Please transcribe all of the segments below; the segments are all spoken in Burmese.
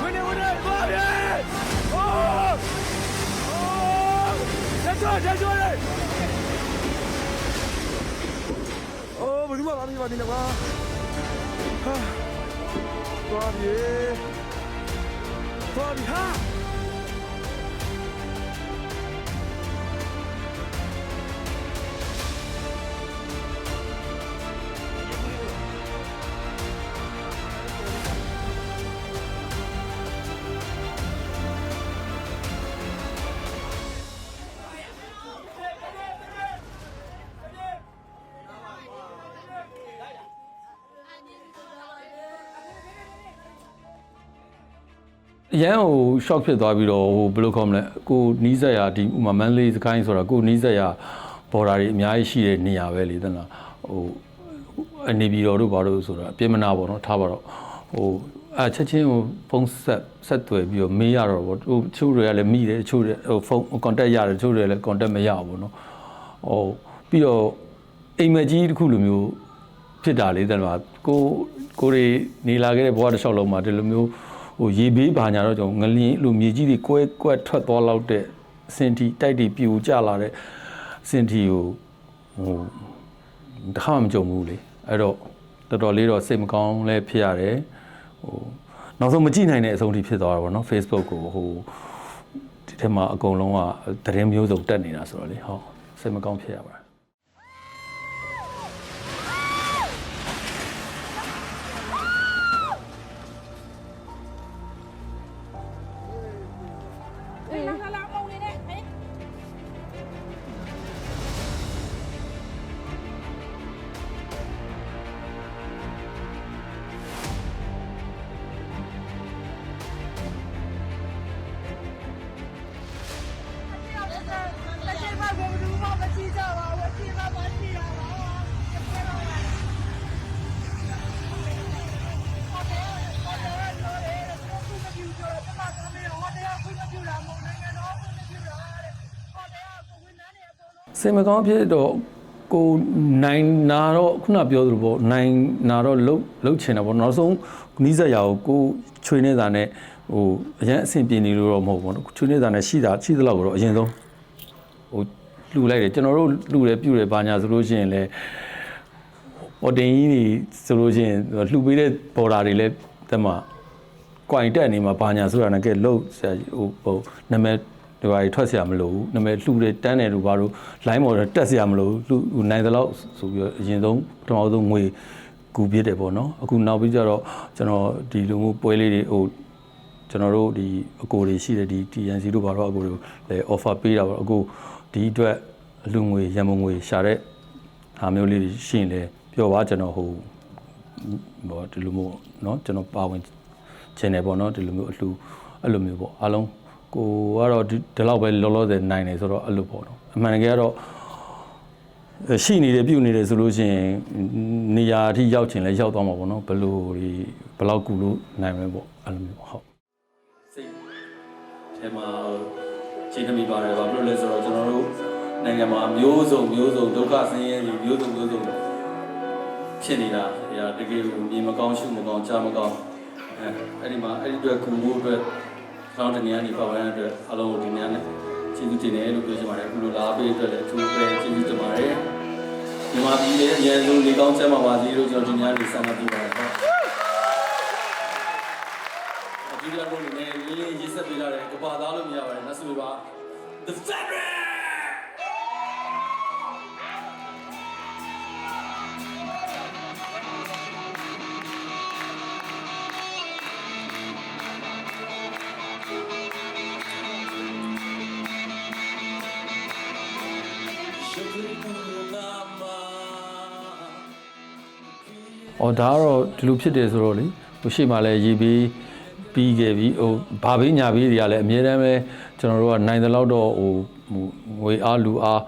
ဝင်နေဝင်နေသွားပြီအိုးအိုးချက်ချောချက်ချောလေအိုးဘယ် ရန်ဟို shock ဖြစ်သွားပြီးတော့ဟိုဘယ်လိုခေါ်မလဲကိုနီးစက်ရဒီဥမာမန်လေးစကိုင်းဆိုတာကိုနီးစက်ရဘော်ဒါတွေအများကြီးရှိတဲ့နေရာပဲလေတလားဟိုအနေပြီးတော့တို့ဘာလို့ဆိုတာအပြစ်မနာပေါ့နော်ထားပါတော့ဟိုအချက်ချင်းဟိုဖုန်းဆက်ဆက်သွယ်ပြီးတော့မေးရတော့ပေါ့ဟိုတချို့တွေကလည်းမိတယ်တချို့တွေဟိုဖုန်း contact ရတယ်တချို့တွေလည်း contact မရဘူးပေါ့နော်ဟိုပြီးတော့အိမ်မက်ကြီးတစ်ခုလိုမျိုးဖြစ်တာလေတလားကိုကိုတွေနေလာခဲ့တဲ့ဘဝတစ်လျှောက်လုံးမှာဒီလိုမျိုး ဟိုရေဘေးဘာညာတော့ကျွန်တော်ငလင်းလိုမြေကြီးတွေကွဲကွက်ထွက်သွားလောက်တဲ့စင်တီတိုက်တွေပြူကျလာတဲ့စင်တီကိုဟိုတခါမှမကြုံဘူးလေအဲ့တော့တော်တော်လေးတော့စိတ်မကောင်းလဲဖြစ်ရတယ်ဟိုနောက်ဆုံးမကြည့်နိုင်တဲ့အဆုံးထိဖြစ်သွားတာပေါ့နော် Facebook ကိုဟိုဒီထက်မှာအကုန်လုံးကသတင်းမျိုးစုံတက်နေတာဆိုတော့လေဟုတ်စိတ်မကောင်းဖြစ်ရပါတယ် စင်မကောင်းဖြစ်တော့ကိုနိုင်နာတော့ခုနပြောသလိုပေါ့နိုင်နာတော့လှုပ်လှုပ်ချင်တာပေါ့နောက်ဆုံးနီးစက်ရကိုကိုချွေနေတာနဲ့ဟိုအရင်အဆင်ပြေနေလို့တော့မဟုတ်ဘူးပေါ့နော်ချွေနေတာနဲ့ရှိတာရှိသလောက်တော့အရင်ဆုံးဟိုလှူလိုက်တယ်ကျွန်တော်တို့လှူတယ်ပြုတယ်ဘာညာဆိုလို့ရှိရင်လည်းဟိုတင်ကြီးတွေဆိုလို့ရှိရင်လှူပေးတဲ့ဘော်ဒါတွေလည်းတက်မှာကွိုင်တက်နေမှာဘာညာဆိုတာနဲ့ကဲလှုပ်ဆရာကြီးဟိုဟိုနာမည် ဒီဘာကြီးထွက်ဆရာမလို့ဘူးနာမည်လှူတယ်တန်းတယ်လို့ဘာလို့ line ပေါ်တက်ဆရာမလို့လှူဟိုနိုင်တဲ့လောက်ဆိုပြီးတော့အရင်ဆုံးပထမဆုံးငွေကူပြစ်တယ်ပေါ့နော်အခုနောက်ပြီးကြတော့ကျွန်တော်ဒီလူမှုပွဲလေးတွေဟိုကျွန်တော်တို့ဒီအကိုတွေရှိတယ်ဒီ TNC တို့ဘာတော့အကိုတွေလည်း offer ပေးတာပေါ့အခုဒီအတွက်အလူငွေရန်မုံငွေရှာတဲ့ဟာမျိုးလေးတွေရှိရင်လည်းပြောပါကျွန်တော်ဟိုဟိုဒီလိုမျိုးเนาะကျွန်တော်ပါဝင် ချင်တယ်ပေါ့နော်ဒီလိုမျိုးအလှအဲ့လိုမျိုးပေါ့အားလုံး ကိုကတော့ဒီဒီလောက်ပဲလောလောဆယ်နိုင်တယ်ဆိုတော့အဲ့လိုပေါ့နော်အမှန်တကယ်ကတော့ရှိနေတယ်ပြုတ်နေတယ်ဆိုလို့ရှိရင်နေရာအထိရောက်ချင်လဲရောက်သွားမှာပေါ့နော်ဘယ်လိုဒီဘယ်လောက်ကူလို့နိုင်မလဲပေါ့အဲ့လိုမျိုးပေါ့ဟုတ်စိတ်ထဲမှာရှင်းနေမိပါတယ်ဘာဖြစ်လို့လဲဆိုတော့ကျွန်တော်တို့နိုင်ငံမှာမျိုးစုံမျိုးစုံဒုက္ခဆင်းရဲတွေမျိုးစုံမျိုးစုံဖြစ်နေတာအဲဒါတကယ်ကိုမြင်မကောင်းရှုမကောင်းကြားမကောင်းအဲအဲ့ဒီမှာအဲ့ဒီအတွက်ကူမှုအတွက် ဆောင်းတနေရာနေပါဝင်တဲ့အတွက်အလုံးကိုဒီနေရာနဲ့ကျေးဇူးတင်တယ်လို့ပြောချင်ပါတယ်အခုလိုလာပေးအတွက်လည်းအထူးပဲကျေးဇူးတင်ပါတယ်မြန်မာပြည်ရဲ့အရင်ဆုံးလေကောင်းချမ်းပါပါစေလို့ကျွန်တော်ဒီနေရာနေဆန္ဒပြုပါတယ်ဟုတ်အကြည့်ရတော့လည်းလေးလေးရေးဆက်ပေးရတယ်ကဘာသားလို့မရပါတယ်နတ်ဆိုပါ The Fabric ။ အော်ဒါကတော့ဒီလိုဖြစ်တယ်ဆိုတော့လေဟိုရှိမှလည်းရေးပြီးပြီးခဲ့ပြီဟိုဘာဘေးညာဘေးတွေကလည်းအများတမ်းပဲကျွန်တော်တို့ကနိုင်တဲ့လောက်တော့ဟိုဟိုငွေအားလူအား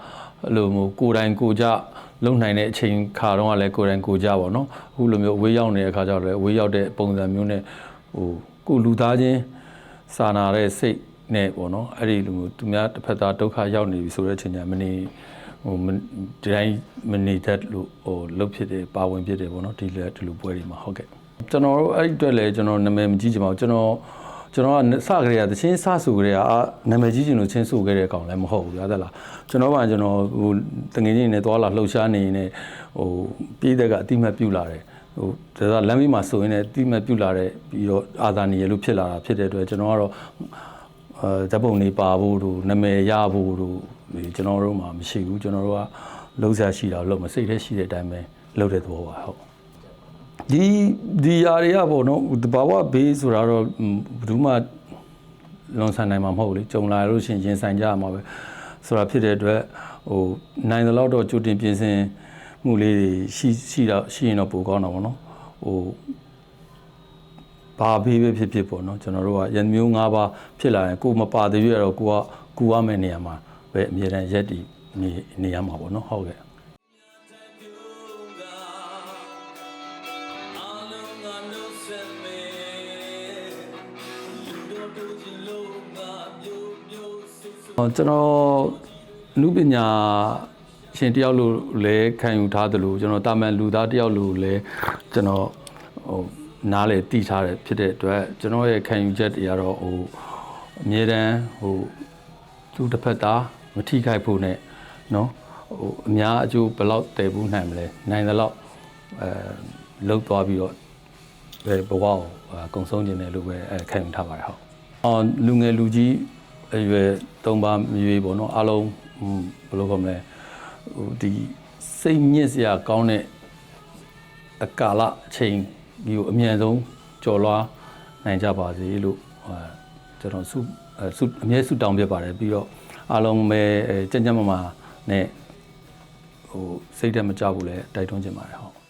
အဲ့လိုမျိုးကိုယ်တိုင်ကိုယ်ကြလုံနိုင်တဲ့အချိန်ခါတော့ကလည်းကိုယ်တိုင်ကိုယ်ကြပါတော့အခုလိုမျိုးဝေးရောက်နေတဲ့အခါကျတော့လည်းဝေးရောက်တဲ့ပုံစံမျိုးနဲ့ဟိုကိုလူသားချင်းစာနာတဲ့စိတ်နဲ့ပေါ့နော်အဲ့ဒီလိုမျိုးသူများတစ်ဖက်သားဒုက္ခရောက်နေပြီဆိုတဲ့အချိန်ကျမနေ ဟိုမဒီတိုင်းမနေတတ်လို့ဟိုလှုပ်ဖြစ်တယ်ပါဝင်ဖြစ်တယ်ပေါ့နော်ဒီလေဒီလိုပွဲတွေမှာဟုတ်ကဲ့ကျွန်တော်တို့အဲ့ဒီအတွက်လည်းကျွန်တော်နာမည်မကြီးချင်ပါဘူးကျွန်တော်ကျွန်တော်ကစကြရတချင်းစဆူကြရအာနာမည်ကြီးချင်လို့ချင်းဆူခဲ့တဲ့ကောင်လည်းမဟုတ်ဘူးဗျာသက်လားကျွန်တော်ကကျွန်တော်ဟိုတငယ်ချင်းတွေနဲ့တွာလာလှုပ်ရှားနေနေဟိုပြည်သက်ကအတိမတ်ပြုလာတယ်ဟိုဒါကလမ်းမေးမှာဆိုရင်လည်းအတိမတ်ပြုလာတဲ့ပြီးတော့အာသာနေရလို့ဖြစ်လာတာဖြစ်တဲ့အတွက်ကျွန်တော်ကတော့အဲဓာတ်ပုံတွေပါဖို့တို့နာမည်ရဖို့တို့ ဒီကျွန်တော်တို့မှာမရှိဘူးကျွန်တော်တို့ကလှုပ်ရှားရှိတာလှုပ်မစိတ်ထဲရှိတဲ့အတိုင်းပဲလှုပ်တဲ့သဘောပါဟုတ်ဒီဒီຢာတွေကပေါ့နော်တဘာဝဘေးဆိုတာတော့ဟွန်းဘယ်သူမှလွန်ဆန်နိုင်မှာမဟုတ်ဘူးလေကြုံလာလို့ရှရင်ရင်ဆိုင်ကြရမှာပဲဆိုတာဖြစ်တဲ့အတွက်ဟိုနိုင်တဲ့လောက်တော့ကြိုတင်ပြင်ဆင်မှုလေးတွေရှိရှိတော့ရှိရင်တော့ပိုကောင်းတာပေါ့နော်ဟိုဘာဘေးပဲဖြစ်ဖြစ်ပေါ့နော်ကျွန်တော်တို့ကရန်မျိုး၅ပါးဖြစ်လာရင်ကိုယ်မပါသေးရတော့ကိုကကူရမယ့်နေရာမှာ ပဲအမြဲတမ်းရက်တည်နေနေရမှာပေါ့နော်ဟုတ်ကဲ့ဟောကျွန်တော်အနုပညာရှင်တယောက်လို့လည်းခံယူထားသလိုကျွန်တော်တာမန်လူသားတယောက်လို့လည်းကျွန်တော်ဟိုနားလေတည်ထားတယ်ဖြစ်တဲ့အတွက်ကျွန်တော်ရဲ့ခံယူချက်တွေကတော့ဟိုအမြဲတမ်းဟိုသူတစ်ဖက်သား မထိခိုက်ဖို့နဲ့နော်ဟိုအများအကျိုးဘယ်လောက်တည်ဖို့နိုင်မလဲနိုင်သလောက်အဲလှုပ်သွားပြီးတော့ဘဝကိုကုံဆုံးခြင်းတယ်လို့ပဲအဲခံယူထားပါတယ်ဟုတ်အော်လူငယ်လူကြီးအရွယ်၃ပါးမြွေပေါ့နော်အားလုံးဘယ်လိုခေါ်မလဲဟိုဒီစိတ်ညစ်စရာကောင်းတဲ့အကာလအချိန်ဒီကိုအမြန်ဆုံးကျော်လွှားနိုင်ကြပါစေလို့ကျွန်တော်ဆုဆုအမြဲဆုတောင်းပြပါတယ်ပြီးတော့ အားလုံးပဲအဲကြံ့ကြံ့မမာနဲ့ဟိုစိတ်တက်မကြဘူးလဲတိုက်တွန်းချင်ပါတယ်ဟုတ်